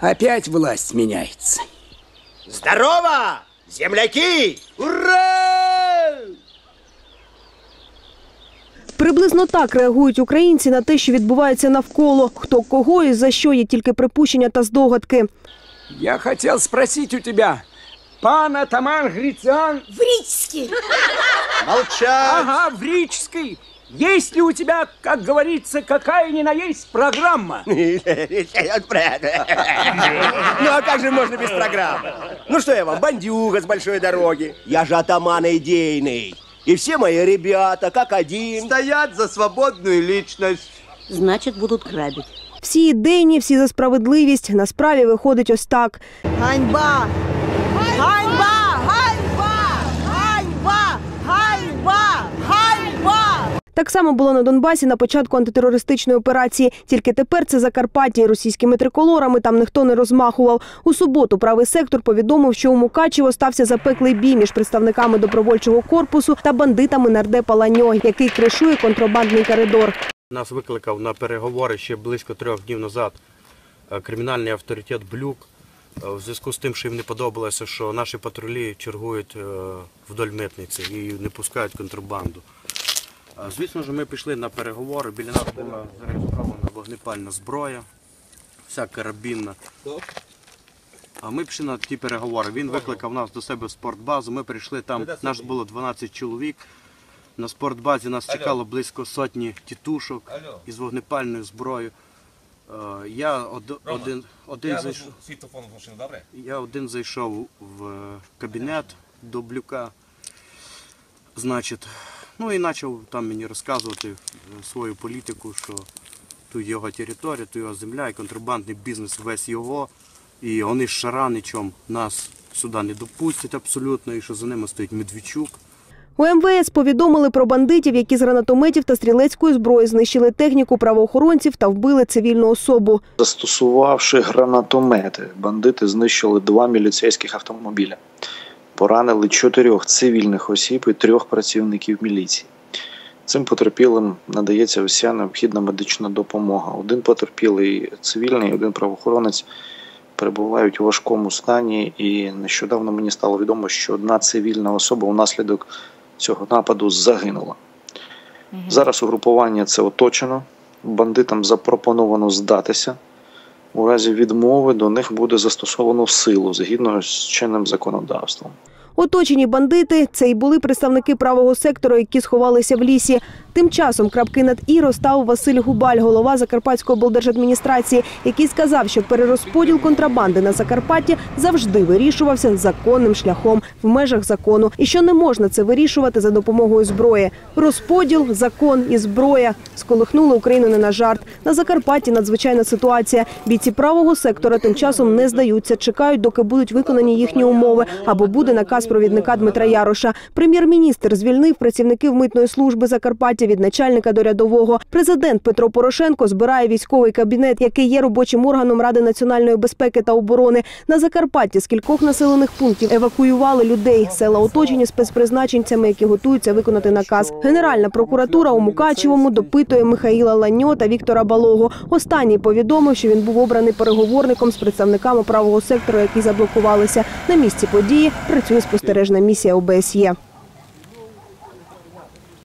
Опять власть меняется. Здорово, земляки! Ура! Приблизно так реагують українці на те, що відбувається навколо. Хто кого і за що є тільки припущення та здогадки. Я хотел спросить у тебя, пан атаман Грицан... Врический. Молчать! Ага, в Рижской. Есть ли у тебя, как говорится, какая ни на есть программа? Ну а как же можно без программы? Ну что я вам, бандюга с большой дороги? Я же атаман идейный. И все мои ребята, как один. Стоят за свободную личность. Значит, будут грабить. Всі ідейні, всі за справедливість. На справі виходить ось так. Ганьба! Ганьба! Ганьба! Так само було на Донбасі на початку антитерористичної операції. Тільки тепер це Закарпаття і російськими триколорами там ніхто не розмахував. У суботу правий сектор повідомив, що у Мукачево стався запеклий бій між представниками добровольчого корпусу та бандитами нардепа Ланьо, який кришує контрабандний коридор. Нас викликав на переговори ще близько трьох днів назад е, кримінальний авторитет Блюк. е, В зв'язку з тим, що їм не подобалося, що наші патрулі чергують е, вдоль митниці і не пускають контрабанду. Звісно ж, ми пішли на переговори. Біля нас була зареєстрована вогнепальна зброя, вся карабінна. А ми пішли на ті переговори. Він викликав нас до себе в спортбазу. Ми прийшли там, нас було 12 чоловік. На спортбазі нас чекало близько сотні тітушок із вогнепальною зброєю. Я од- один, один, зайшов, добре? я один зайшов в е, кабінет до блюка. Значить, ну і почав там мені розказувати е, свою політику, що тут його територія, тут його земля, і контрабандний бізнес весь його. І вони з Шараничем нас сюди не допустять абсолютно, і що за ними стоїть Медведчук. У МВС повідомили про бандитів, які з гранатометів та стрілецької зброї знищили техніку правоохоронців та вбили цивільну особу. Застосувавши гранатомети, бандити знищили два міліцейських автомобіля, поранили чотирьох цивільних осіб і трьох працівників міліції. Цим потерпілим надається вся необхідна медична допомога. Один потерпілий цивільний, один правоохоронець перебувають у важкому стані, і нещодавно мені стало відомо, що одна цивільна особа внаслідок цього нападу загинула. Зараз угрупування це оточено. Бандитам запропоновано здатися. У разі відмови до них буде застосовано силу згідно з чинним законодавством. Оточені бандити це й були представники правого сектору, які сховалися в лісі. Тим часом крапки над і розставив Василь Губаль, голова Закарпатської облдержадміністрації, який сказав, що перерозподіл контрабанди на Закарпатті завжди вирішувався законним шляхом в межах закону, і що не можна це вирішувати за допомогою зброї. Розподіл, закон і зброя сколихнули Україну не на жарт. На Закарпатті надзвичайна ситуація. Бійці правого сектора тим часом не здаються, чекають, доки будуть виконані їхні умови, або буде наказ провідника Дмитра Яроша. Прем'єр-міністр звільнив працівників митної служби Закарпаття від начальника до рядового. Президент Петро Порошенко збирає військовий кабінет, який є робочим органом Ради національної безпеки та оборони. На Закарпатті з кількох населених пунктів евакуювали людей. Села оточені спецпризначенцями, які готуються виконати наказ. Генеральна прокуратура у Мукачевому допитує Михаїла Ланьо та Віктора Балого. Останній повідомив, що він був обраний переговорником з представниками правого сектору, які заблокувалися. На місці події працює спостережна місія ОБСЄ.